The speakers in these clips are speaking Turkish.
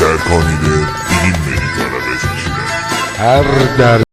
Erkani'de bilinmedik arabeskçiler. Her dert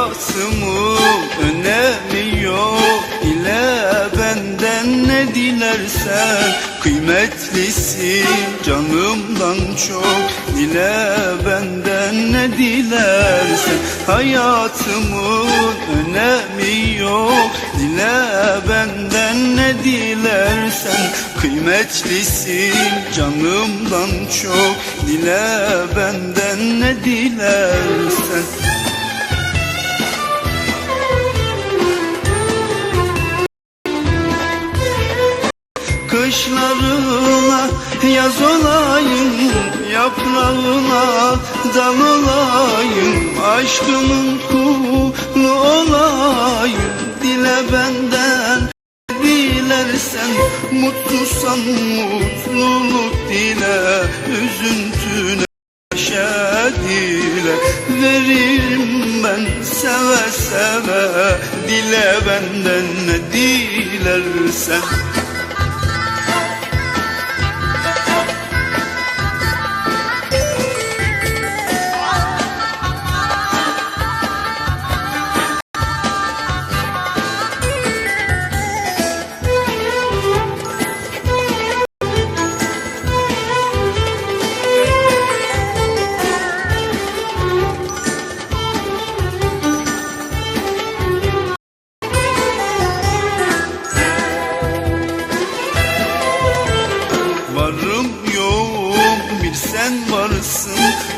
Hayatımın önemi yok ile benden ne dilersen Kıymetlisi canımdan çok. Dile benden ne dilersen Hayatımın önemi yok Dile benden ne dilersen Kıymetlisi canımdan çok. Dile benden ne dilersen Kışlarına yaz olayım Yaprağına dal olayım. Aşkının kulu olayım Dile benden dilersen Mutlusan mutluluk dile Üzüntüne neşe dile. Veririm ben seve seve Dile benden ne dilersen varsın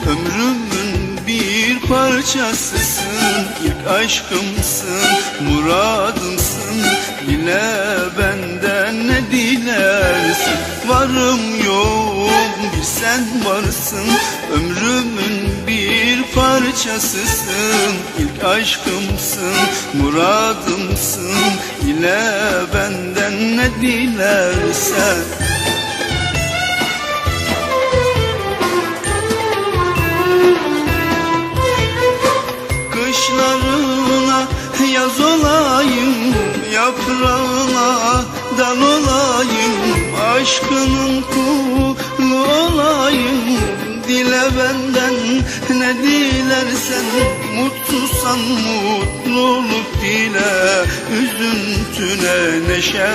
Ömrümün bir parçasısın. İlk aşkımsın muradımsın. Dile benden ne dilersin? Varım yoğum bir sen varsın. Ömrümün bir parçasısın. İlk aşkımsın muradımsın. Dile benden ne dilersen Dal olayım Aşkının kulu olayım. Dile benden ne dilersen Mutlusan mutluluk dile Üzüntüne neşe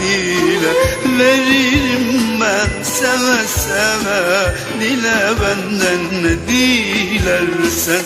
dile. Veririm ben seve seve Dile benden ne dilersen